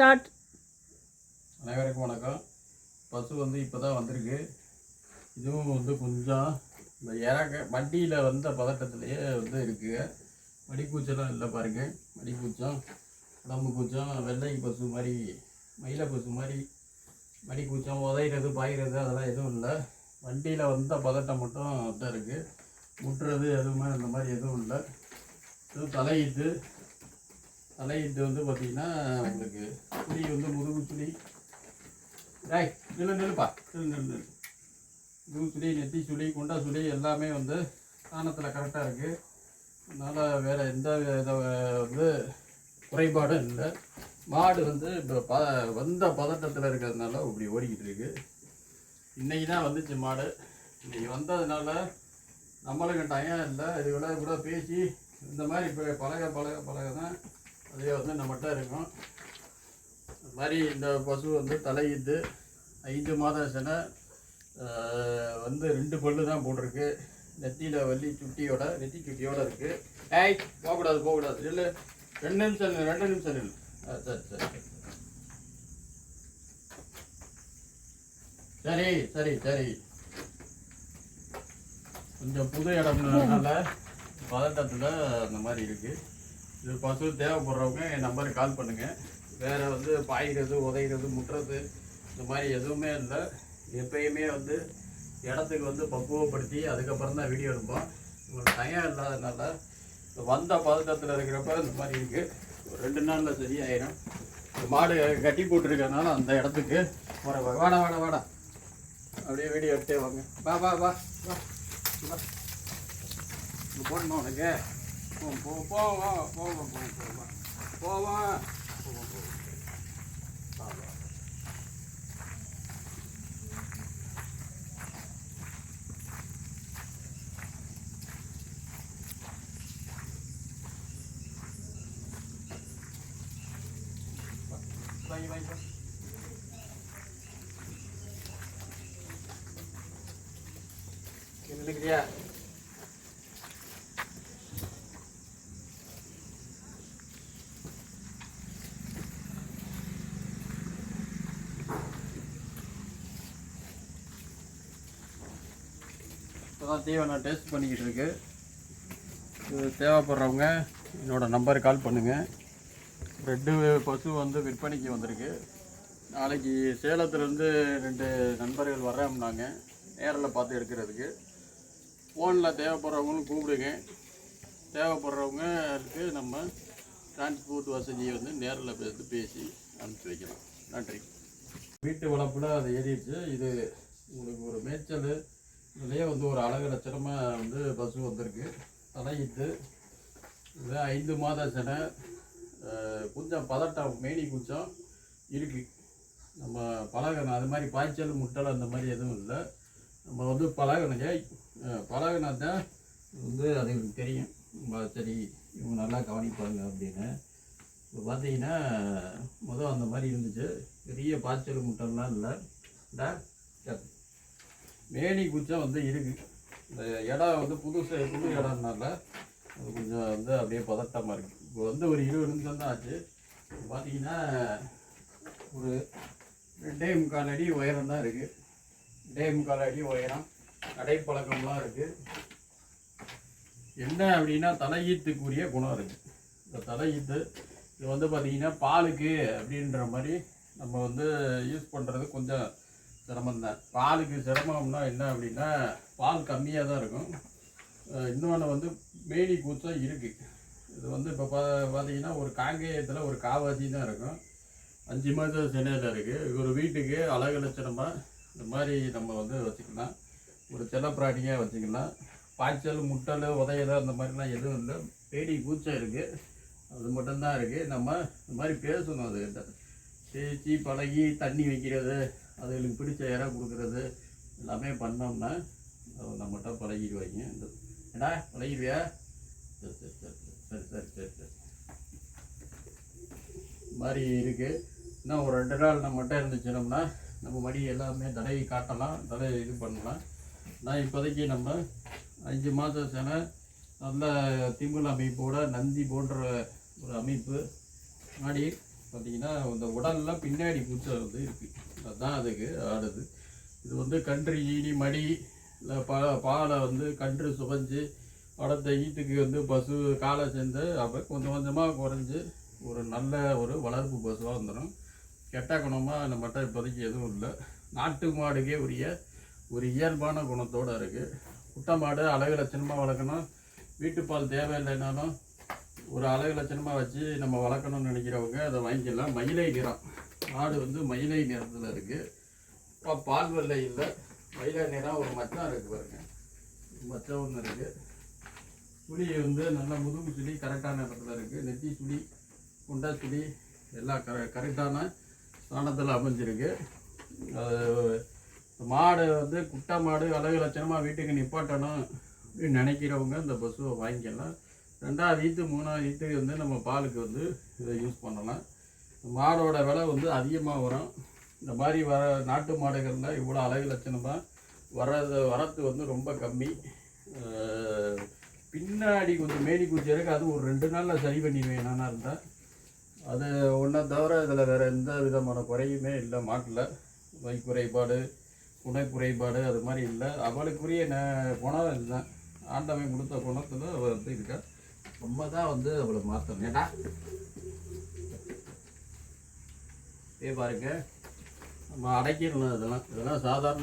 Start. அனைவருக்கும் வணக்கம். பசு வந்து இப்போ தான் வந்திருக்கு. இதுவும் வந்து கொஞ்சம் இந்த இறக்க வண்டியில் வந்த பதட்டத்திலேயே வந்து இருக்குங்க மடிக்கூச்சலாம் இல்லை பாருங்கள் மடிக்கூச்சம் உடம்பு கூச்சம் வெள்ளை பசு மாதிரி மயில பசு மாதிரி மடிக்கூச்சம் உதையிறது பாயிறது அதெல்லாம் எதுவும் இல்லை. வண்டியில் வந்த பதட்டம் மட்டும் தான் இருக்குது முட்டுறது எதுவுமே அந்த மாதிரி எதுவும் இல்லை. இது தலை இது வந்து பார்த்திங்கன்னா உங்களுக்கு சுழி வந்து முதுகு சுழி ராய் நில்லு நில்லுப்பா. நில்லு நில்லு நில்லு. முதுகு சுளி நெத்தி சுழி குண்டா சுழி எல்லாமே வந்து ஸ்தானத்தில் கரெக்டாக இருக்குது அதனால் வேறு எந்த வித வந்து குறைபாடும் இல்லை. மாடு வந்து இப்போ ப வந்த பதட்டத்தில் இருக்கிறதுனால இப்படி ஓடிக்கிட்டு இருக்கு. இன்றைக்கி தான் வந்துச்சு மாடு. இன்றைக்கி வந்ததுனால நம்மளுக்கு டயம் இல்லை. இது விட கூட பேசி இந்த மாதிரி இப்போ பழக பழக பழக தான் அதே வந்து நம்மகிட்ட இருக்கும். இந்த மாதிரி இந்த பசு வந்து தலையிட்டு ஐந்து மாத சென்னை ஆஹ், வந்து ரெண்டு பல்லு தான் போட்டிருக்கு. நெத்தியில் வள்ளி சுட்டியோட நெத்தி சுட்டியோட இருக்குது ஏய் போகக்கூடாது போகக்கூடாது. இல்லை ரெண்டு நிமிஷம் ரெண்டு நிமிஷம் நில்லு. சரி சரி சரி. சரி சரி சரி. கொஞ்சம் புது இடம்னால பதட்டத்தில் அந்த மாதிரி இருக்குது இது பசு தேவைப்படுறவங்க என் நம்பருக்கு கால் பண்ணுங்கள் வேறு வந்து பாய்கிறது உதைகிறது முட்டுறது இந்த மாதிரி எதுவுமே இல்லை. எப்பயுமே வந்து இடத்துக்கு வந்து பக்குவப்படுத்தி அதுக்கப்புறம் தான் வீடியோ எடுப்போம். உங்களுக்கு டயம் இல்லாதனால வந்த பதட்டத்தில் இருக்கிறப்ப இந்த மாதிரி இருக்குது ஒரு ரெண்டு நாளில் சரியாயிடும் மாடு கட்டி போட்டிருக்கறனால அந்த இடத்துக்கு வர வாடா வாடா வாடா. அப்படியே வீடியோ எடுத்தே வாங்க. வா வா வா வா. வா இங்க போடணுமா உனக்கு போ போ போவா போவா போவா போவா போவா வாங்கி வாங்கி நினைக்கிறியா அதான் தீவனம் டேஸ்ட் பண்ணிக்கிட்டு இருக்கு. இது தேவைப்படுறவங்க என்னோடய நம்பருக்கு கால் பண்ணுங்கள் ரெண்டு பசு வந்து விற்பனைக்கு வந்திருக்கு. நாளைக்கு சேலத்துலேருந்து ரெண்டு நண்பர்கள் வர்றோம்னாங்க நேரில் பார்த்து எடுக்கிறதுக்கு. ஃபோனில் தேவைப்படுறவங்களும் கூப்பிடுங்க. தேவைப்படுறவங்களுக்கு நம்ம டிரான்ஸ்போர்ட் வசதியை வந்து நேரில் பேசி பேசி அனுப்பிச்சி வைக்கலாம். நன்றி. வீட்டு வளர்ப்பில் அது ஏறிடுச்சு. இது உங்களுக்கு ஒரு மேய்ச்சல். இதுலேயே வந்து ஒரு அழகு லட்சணமாக வந்து பசு வந்திருக்கு. தலையிட்டு இது ஐந்து மாத செனை கொஞ்சம் பதட்டம் மேனி கொஞ்சம் இருக்குது நம்ம பழகணும் அது மாதிரி பாய்ச்சல் முட்டல் அந்த மாதிரி எதுவும் இல்லை. நம்ம வந்து பழகணுங்க பழகினா தான் வந்து அது தெரியும். நம்ம சரி இவங்க நல்லா கவனிப்பாங்க அப்படின்னு. இப்போ பார்த்தீங்கன்னா முதல் அந்த மாதிரி இருந்துச்சு. பெரிய பாய்ச்சல் முட்டல்லாம் இல்லை. டா, மேனி குச்சம் வந்து இருக்குது இந்த இடம் வந்து புதுசு புது இடம்னால அது கொஞ்சம் வந்து அப்படியே பதட்டமாக இருக்குது இப்போ வந்து ஒரு இருபது நிமிஷம் தான் ஆச்சு. பார்த்தீங்கன்னா ஒரு ரெண்டே முக்கால் அடி உயரம் தான் இருக்குது ரெண்டே முக்கால் அடி உயரம். நடைப்பழக்கம்லாம் இருக்குது என்ன அப்படின்னா தலையீத்துக்குரிய குணம் இருக்குது இந்த தலையீத்து இது வந்து பார்த்திங்கன்னா பாலுக்கு அப்படின்ற மாதிரி நம்ம வந்து யூஸ் பண்ணுறது கொஞ்சம் சிரமம் தான். பாலுக்கு சிரமம்னா என்ன அப்படின்னா பால் கம்மியாக தான் இருக்கும். இன்னொன்று வந்து மேனி கூச்சம் இருக்குது இது வந்து இப்போ பா பார்த்தீங்கன்னா ஒரு காங்கேயத்தில் ஒரு காவாசி தான் இருக்கும். அஞ்சு மாதம் சென்னையில் இருக்குது ஒரு வீட்டுக்கு அழகு லட்சணமாக இந்த மாதிரி நம்ம வந்து வச்சுக்கலாம். ஒரு செல்லப்பிராணியாக வச்சுக்கலாம். பாய்ச்சல் முட்டல் உதையல் அந்த மாதிரிலாம் எதுவும் இல்லை. பேடி கூச்சம் இருக்குது அது மட்டும்தான் இருக்குது நம்ம இந்த மாதிரி பேசணும் அதுக்கிட்ட பேசி பழகி தண்ணி வைக்கிறது அதுகளுக்கு பிடிச்ச இடம் கொடுக்குறது எல்லாமே பண்ணோம்னா நம்மகிட்ட பழகிடுவாங்க. இந்த ஏடா பழகிடுவியா? சரி சரி சரி சரி சரி சரி சரி மாதிரி இருக்குது இன்னும் ஒரு ரெண்டு நாள் நம்மகிட்ட இருந்துச்சுனோம்னா நம்ம மடி எல்லாமே தடையை காட்டலாம் தடவை இது பண்ணலாம். நான் இப்போதைக்கு நம்ம அஞ்சு மாதம் சென நல்ல திமுல் அமைப்போட நந்தி போன்ற ஒரு அமைப்பு. மாடி பார்த்தீங்கன்னா இந்த உடல்லாம் பின்னாடி பூச்சை வந்து இருக்குது அதுதான் அதுக்கு ஆடுது. இது வந்து கன்று ஈனி மடி இல்லை பா பாலை வந்து கன்று சுவஞ்சு அடுத்த ஈத்துக்கு வந்து பசு காலை சேர்ந்து அப்போ கொஞ்சம் கொஞ்சமாக குறைஞ்சி ஒரு நல்ல ஒரு வளர்ப்பு பசுவாக வந்துடும் கெட்ட குணமாக நம்மகிட்ட இப்போதைக்கு எதுவும் இல்லை. நாட்டு மாடுக்கே உரிய ஒரு இயல்பான குணத்தோடு இருக்குது குட்டை மாடு அழகு லட்சணமாக வளர்க்கணும். வீட்டுப்பால் தேவையில்லைனாலும் ஒரு அளவு லட்சணமாக வச்சு நம்ம வளர்க்கணும்னு நினைக்கிறவங்க அதை வாங்கிக்கலாம். மயிலை நிறம். மாடு வந்து மயிலை நிறத்தில் இருக்குது இப்போ பால் வெள்ளை இல்லை. மயிலை நிறம் ஒரு மச்சம் இருக்குது பாருங்க. மச்சம் ஒன்று இருக்குது சுழி வந்து நல்ல முதுகு சுழி கரெக்டான இடத்துல இருக்குது நெத்தி சுழி குண்டா சுழி எல்லாம் கர கரெக்டான ஸ்தானத்தில் அமைஞ்சிருக்கு. அது மாடு வந்து குட்டை மாடு அழகு லட்சணமாக வீட்டுக்கு நிப்பாட்டணும் அப்படின்னு நினைக்கிறவங்க இந்த பஸ்ஸுவை வாங்கிக்கலாம். ரெண்டாவது ஈத்து மூணாவது ஈத்து வந்து நம்ம பாலுக்கு வந்து இதை யூஸ் பண்ணலாம். மாடோட விலை வந்து அதிகமாக வரும். இந்த மாதிரி வர நாட்டு மாடுகள்னால் இவ்வளோ அழகு லட்சணமாக வர்றது வரத்து வந்து ரொம்ப கம்மி. பின்னாடி கொஞ்சம் மேனி குச்சி இருக்கு. அது ஒரு ரெண்டு நாளில் சரி பண்ணிடுவேன் நானாக இருந்தால் அது ஒன்றை தவிர இதில் வேறு எந்த விதமான குறையுமே இல்லை மாட்டில். வை குறைபாடு குண குறைபாடு அது மாதிரி இல்லை. அவளுக்குரிய ந குணம் இதுதான். ஆண்டவன் கொடுத்த குணத்தில் அவள் வந்து இருக்கா. நம்ம தான் வந்து அவளை மாற்றணும் ஏன்னா இதே பாருங்க. நம்ம அடைக்கணும் இதெல்லாம். இதெல்லாம் சாதாரண